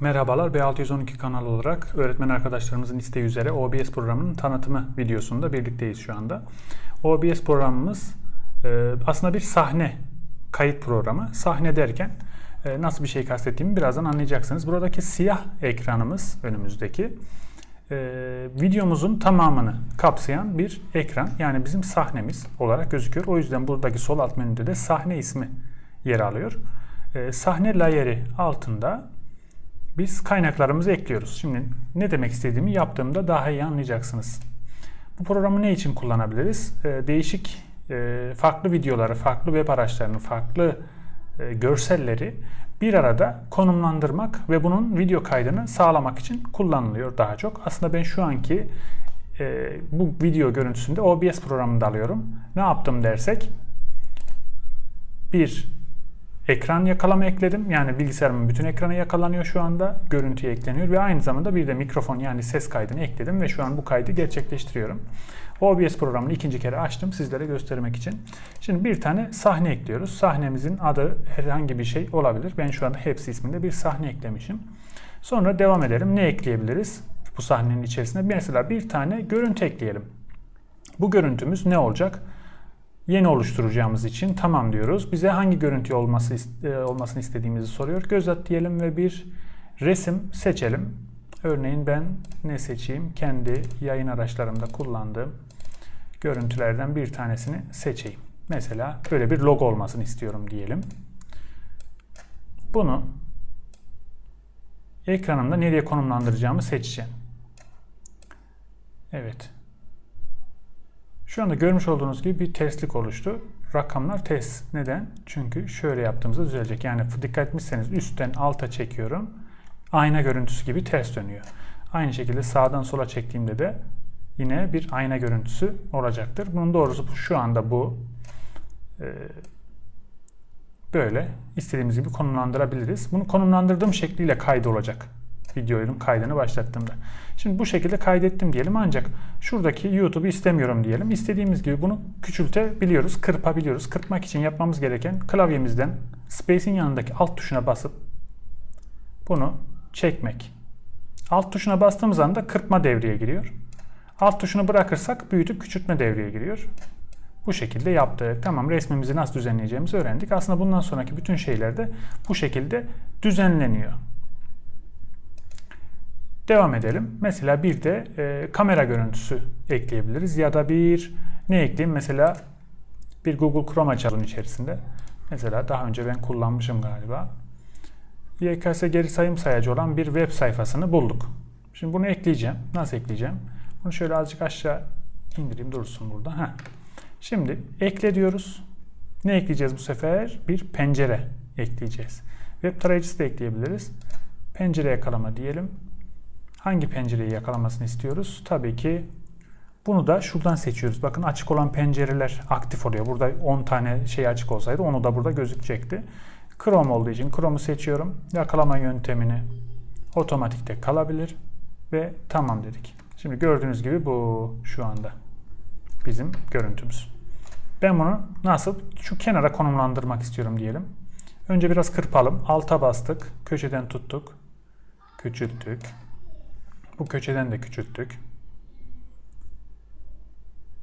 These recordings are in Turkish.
Merhabalar, B612 kanalı olarak öğretmen arkadaşlarımızın isteği üzere OBS programının tanıtımı videosunda birlikteyiz şu anda. OBS programımız e, aslında bir sahne kayıt programı. Sahne derken e, nasıl bir şey kastettiğimi birazdan anlayacaksınız. Buradaki siyah ekranımız önümüzdeki e, videomuzun tamamını kapsayan bir ekran. Yani bizim sahnemiz olarak gözüküyor. O yüzden buradaki sol alt menüde de sahne ismi yer alıyor. Sahne layeri altında biz kaynaklarımızı ekliyoruz. Şimdi ne demek istediğimi yaptığımda daha iyi anlayacaksınız. Bu programı ne için kullanabiliriz? Ee, değişik e, farklı videoları, farklı web araçlarını, farklı e, görselleri bir arada konumlandırmak ve bunun video kaydını sağlamak için kullanılıyor daha çok. Aslında ben şu anki e, bu video görüntüsünde OBS programında alıyorum. Ne yaptım dersek bir ekran yakalama ekledim. Yani bilgisayarımın bütün ekranı yakalanıyor şu anda. Görüntüye ekleniyor ve aynı zamanda bir de mikrofon yani ses kaydını ekledim ve şu an bu kaydı gerçekleştiriyorum. OBS programını ikinci kere açtım sizlere göstermek için. Şimdi bir tane sahne ekliyoruz. Sahnemizin adı herhangi bir şey olabilir. Ben şu anda hepsi isminde bir sahne eklemişim. Sonra devam edelim. Ne ekleyebiliriz bu sahnenin içerisinde? Mesela bir tane görüntü ekleyelim. Bu görüntümüz ne olacak? Yeni oluşturacağımız için tamam diyoruz. Bize hangi görüntü olması e, olmasını istediğimizi soruyor. Göz at diyelim ve bir resim seçelim. Örneğin ben ne seçeyim? Kendi yayın araçlarımda kullandığım görüntülerden bir tanesini seçeyim. Mesela böyle bir logo olmasını istiyorum diyelim. Bunu ekranımda nereye konumlandıracağımı seçeceğim. Evet. Şu anda görmüş olduğunuz gibi bir terslik oluştu. Rakamlar ters. Neden? Çünkü şöyle yaptığımızda düzelecek. Yani dikkat etmişseniz üstten alta çekiyorum. Ayna görüntüsü gibi ters dönüyor. Aynı şekilde sağdan sola çektiğimde de yine bir ayna görüntüsü olacaktır. Bunun doğrusu şu anda bu. Ee, böyle istediğimiz gibi konumlandırabiliriz. Bunu konumlandırdığım şekliyle kaydı olacak videonun kaydını başlattığımda. Şimdi bu şekilde kaydettim diyelim ancak şuradaki YouTube'u istemiyorum diyelim. İstediğimiz gibi bunu küçültebiliyoruz, kırpabiliyoruz. Kırpmak için yapmamız gereken klavyemizden Space'in yanındaki alt tuşuna basıp bunu çekmek. Alt tuşuna bastığımız anda kırpma devreye giriyor. Alt tuşunu bırakırsak büyütüp küçültme devreye giriyor. Bu şekilde yaptık. Tamam resmimizi nasıl düzenleyeceğimizi öğrendik. Aslında bundan sonraki bütün şeyler de bu şekilde düzenleniyor. Devam edelim. Mesela bir de e, kamera görüntüsü ekleyebiliriz. Ya da bir ne ekleyeyim? Mesela bir Google Chrome açalım içerisinde. Mesela daha önce ben kullanmışım galiba. YKS geri sayım sayacı olan bir web sayfasını bulduk. Şimdi bunu ekleyeceğim. Nasıl ekleyeceğim? Bunu şöyle azıcık aşağı indireyim dursun burada. Heh. Şimdi ekle diyoruz. Ne ekleyeceğiz bu sefer? Bir pencere ekleyeceğiz. Web tarayıcısı da ekleyebiliriz. Pencere yakalama diyelim. Hangi pencereyi yakalamasını istiyoruz? Tabii ki bunu da şuradan seçiyoruz. Bakın açık olan pencereler aktif oluyor. Burada 10 tane şey açık olsaydı onu da burada gözükecekti. Chrome olduğu için Chrome'u seçiyorum. Yakalama yöntemini otomatikte kalabilir ve tamam dedik. Şimdi gördüğünüz gibi bu şu anda bizim görüntümüz. Ben bunu nasıl şu kenara konumlandırmak istiyorum diyelim. Önce biraz kırpalım. Alta bastık. Köşeden tuttuk. Küçülttük. Bu köşeden de küçülttük.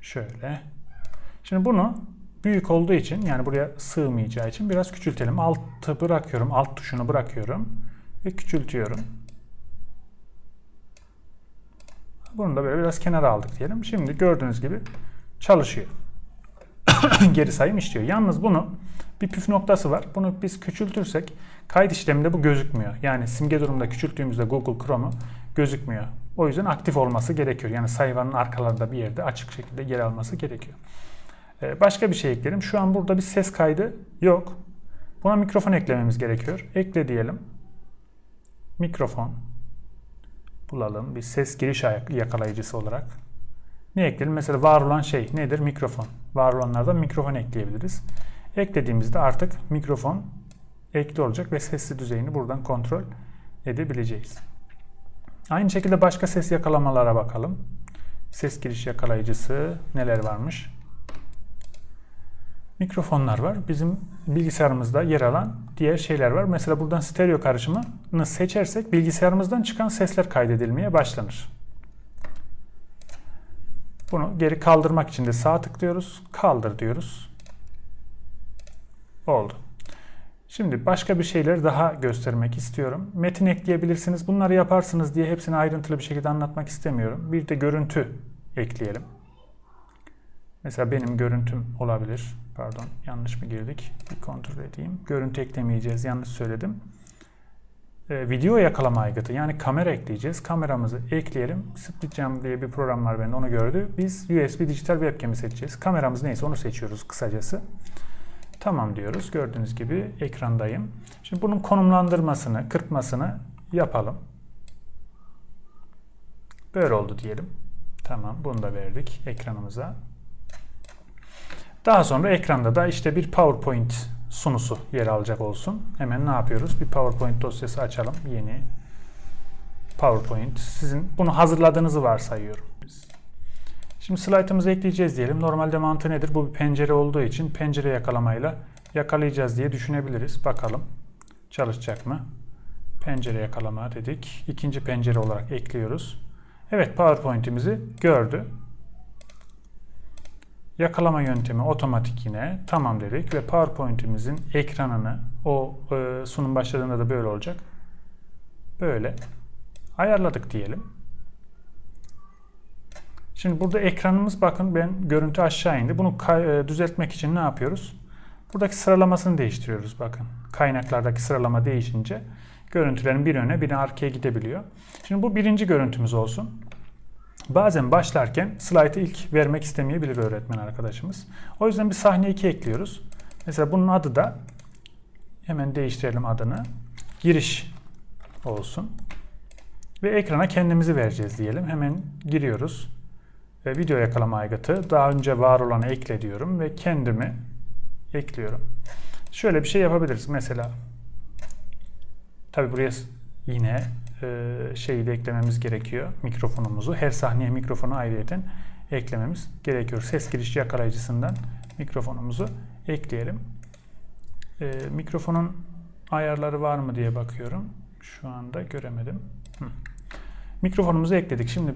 Şöyle. Şimdi bunu büyük olduğu için yani buraya sığmayacağı için biraz küçültelim. Altı bırakıyorum. Alt tuşunu bırakıyorum. Ve küçültüyorum. Bunu da böyle biraz kenara aldık diyelim. Şimdi gördüğünüz gibi çalışıyor. Geri sayım işliyor. Yalnız bunu bir püf noktası var. Bunu biz küçültürsek kayıt işleminde bu gözükmüyor. Yani simge durumda küçülttüğümüzde Google Chrome'u gözükmüyor. O yüzden aktif olması gerekiyor. Yani sayfanın arkalarında bir yerde açık şekilde yer alması gerekiyor. Ee, başka bir şey ekleyelim. Şu an burada bir ses kaydı yok. Buna mikrofon eklememiz gerekiyor. Ekle diyelim. Mikrofon. Bulalım. Bir ses giriş yakalayıcısı olarak. Ne ekleyelim? Mesela var olan şey nedir? Mikrofon. Var olanlardan mikrofon ekleyebiliriz. Eklediğimizde artık mikrofon ekli olacak ve sesli düzeyini buradan kontrol edebileceğiz. Aynı şekilde başka ses yakalamalara bakalım. Ses giriş yakalayıcısı neler varmış? mikrofonlar var. Bizim bilgisayarımızda yer alan diğer şeyler var. Mesela buradan stereo karışımını seçersek bilgisayarımızdan çıkan sesler kaydedilmeye başlanır. Bunu geri kaldırmak için de sağ tıklıyoruz. Kaldır diyoruz. Oldu. Şimdi başka bir şeyler daha göstermek istiyorum. Metin ekleyebilirsiniz. Bunları yaparsınız diye hepsini ayrıntılı bir şekilde anlatmak istemiyorum. Bir de görüntü ekleyelim. Mesela benim görüntüm olabilir. Pardon yanlış mı girdik? Bir kontrol edeyim. Görüntü eklemeyeceğiz. Yanlış söyledim. Ee, video yakalama aygıtı yani kamera ekleyeceğiz. Kameramızı ekleyelim. SplitCam diye bir program var bende onu gördü. Biz USB dijital webcam'i seçeceğiz. Kameramız neyse onu seçiyoruz kısacası. Tamam diyoruz. Gördüğünüz gibi ekrandayım. Şimdi bunun konumlandırmasını, kırpmasını yapalım. Böyle oldu diyelim. Tamam bunu da verdik ekranımıza. Daha sonra ekranda da işte bir PowerPoint sunusu yer alacak olsun. Hemen ne yapıyoruz? Bir PowerPoint dosyası açalım. Yeni PowerPoint. Sizin bunu hazırladığınızı varsayıyorum. Şimdi slaytımızı ekleyeceğiz diyelim. Normalde mantığı nedir? Bu bir pencere olduğu için pencere yakalamayla yakalayacağız diye düşünebiliriz. Bakalım çalışacak mı? Pencere yakalama dedik. İkinci pencere olarak ekliyoruz. Evet PowerPoint'imizi gördü. Yakalama yöntemi otomatik yine. Tamam dedik ve PowerPoint'imizin ekranını o e, sunum başladığında da böyle olacak. Böyle ayarladık diyelim. Şimdi burada ekranımız bakın ben görüntü aşağı indi. Bunu e, düzeltmek için ne yapıyoruz? Buradaki sıralamasını değiştiriyoruz bakın. Kaynaklardaki sıralama değişince görüntülerin bir öne bir arkaya gidebiliyor. Şimdi bu birinci görüntümüz olsun. Bazen başlarken slaytı ilk vermek istemeyebilir öğretmen arkadaşımız. O yüzden bir sahne 2 ekliyoruz. Mesela bunun adı da hemen değiştirelim adını. Giriş olsun. Ve ekrana kendimizi vereceğiz diyelim. Hemen giriyoruz. Ve video yakalama aygıtı. Daha önce var olanı ekle diyorum ve kendimi ekliyorum. Şöyle bir şey yapabiliriz. Mesela tabi buraya yine e, şeyi de eklememiz gerekiyor. Mikrofonumuzu. Her sahneye mikrofonu ayrıyeten eklememiz gerekiyor. Ses giriş yakalayıcısından mikrofonumuzu ekleyelim. E, mikrofonun ayarları var mı diye bakıyorum. Şu anda göremedim. Hı. Mikrofonumuzu ekledik. Şimdi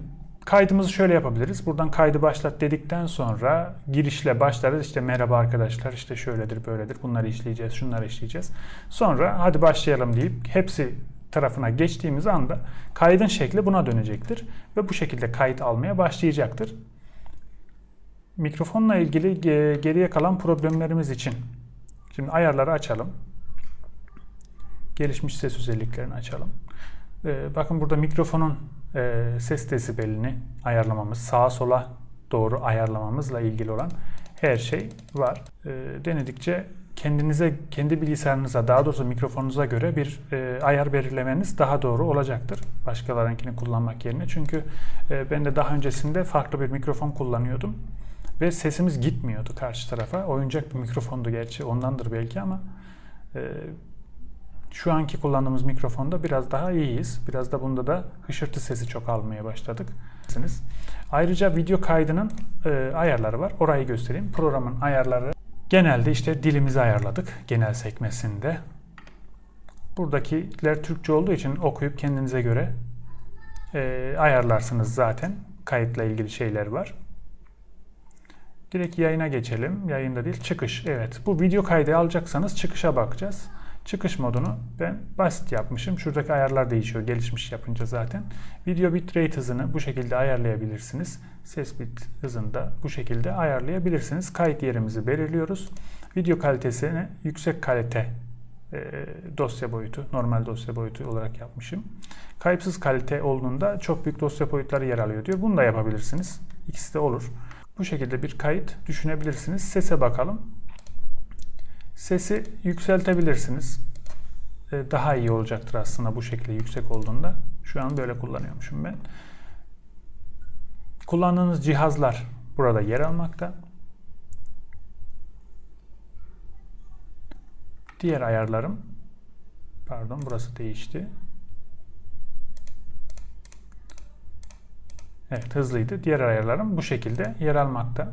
kaydımızı şöyle yapabiliriz. Buradan kaydı başlat dedikten sonra girişle başlarız. İşte merhaba arkadaşlar işte şöyledir böyledir bunları işleyeceğiz şunları işleyeceğiz. Sonra hadi başlayalım deyip hepsi tarafına geçtiğimiz anda kaydın şekli buna dönecektir. Ve bu şekilde kayıt almaya başlayacaktır. Mikrofonla ilgili geriye kalan problemlerimiz için. Şimdi ayarları açalım. Gelişmiş ses özelliklerini açalım. Ee, bakın burada mikrofonun e, ses desibelini ayarlamamız, sağa sola doğru ayarlamamızla ilgili olan her şey var. Ee, denedikçe kendinize, kendi bilgisayarınıza, daha doğrusu mikrofonunuza göre bir e, ayar belirlemeniz daha doğru olacaktır. Başkalarınkini kullanmak yerine. Çünkü e, ben de daha öncesinde farklı bir mikrofon kullanıyordum. Ve sesimiz gitmiyordu karşı tarafa. Oyuncak bir mikrofondu gerçi ondandır belki ama e, şu anki kullandığımız mikrofonda biraz daha iyiyiz. Biraz da bunda da hışırtı sesi çok almaya başladık. Ayrıca video kaydının e, ayarları var. Orayı göstereyim. Programın ayarları Genelde işte dilimizi ayarladık genel sekmesinde. Buradakiler Türkçe olduğu için okuyup kendinize göre e, ayarlarsınız zaten. Kayıtla ilgili şeyler var. Direkt yayına geçelim. Yayında değil çıkış. Evet bu video kaydı alacaksanız çıkışa bakacağız. Çıkış modunu ben basit yapmışım. Şuradaki ayarlar değişiyor gelişmiş yapınca zaten. Video bitrate hızını bu şekilde ayarlayabilirsiniz. Ses bit hızını da bu şekilde ayarlayabilirsiniz. Kayıt yerimizi belirliyoruz. Video kalitesini yüksek kalite e, dosya boyutu, normal dosya boyutu olarak yapmışım. Kayıpsız kalite olduğunda çok büyük dosya boyutları yer alıyor diyor. Bunu da yapabilirsiniz. İkisi de olur. Bu şekilde bir kayıt düşünebilirsiniz. Sese bakalım. Sesi yükseltebilirsiniz. Ee, daha iyi olacaktır aslında bu şekilde yüksek olduğunda. Şu an böyle kullanıyormuşum ben. Kullandığınız cihazlar burada yer almakta. Diğer ayarlarım pardon burası değişti. Evet hızlıydı. Diğer ayarlarım bu şekilde yer almakta.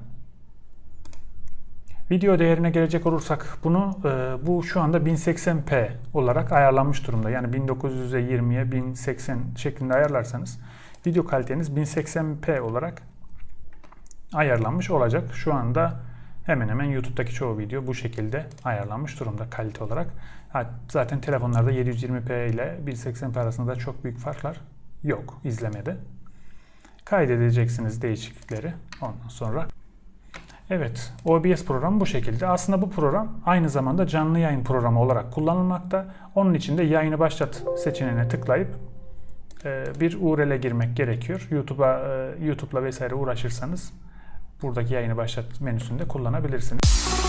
Video değerine gelecek olursak bunu e, bu şu anda 1080p olarak ayarlanmış durumda. Yani 1900'e 20'ye 1080 şeklinde ayarlarsanız video kaliteniz 1080p olarak ayarlanmış olacak. Şu anda hemen hemen YouTube'daki çoğu video bu şekilde ayarlanmış durumda kalite olarak. Zaten telefonlarda 720p ile 1080p arasında da çok büyük farklar yok izlemede. Kaydedeceksiniz değişiklikleri ondan sonra. Evet, OBS programı bu şekilde. Aslında bu program aynı zamanda canlı yayın programı olarak kullanılmakta. Onun için de yayını başlat seçeneğine tıklayıp e, bir URL'e girmek gerekiyor. YouTube'a e, YouTube'la vesaire uğraşırsanız buradaki yayını başlat menüsünde kullanabilirsiniz.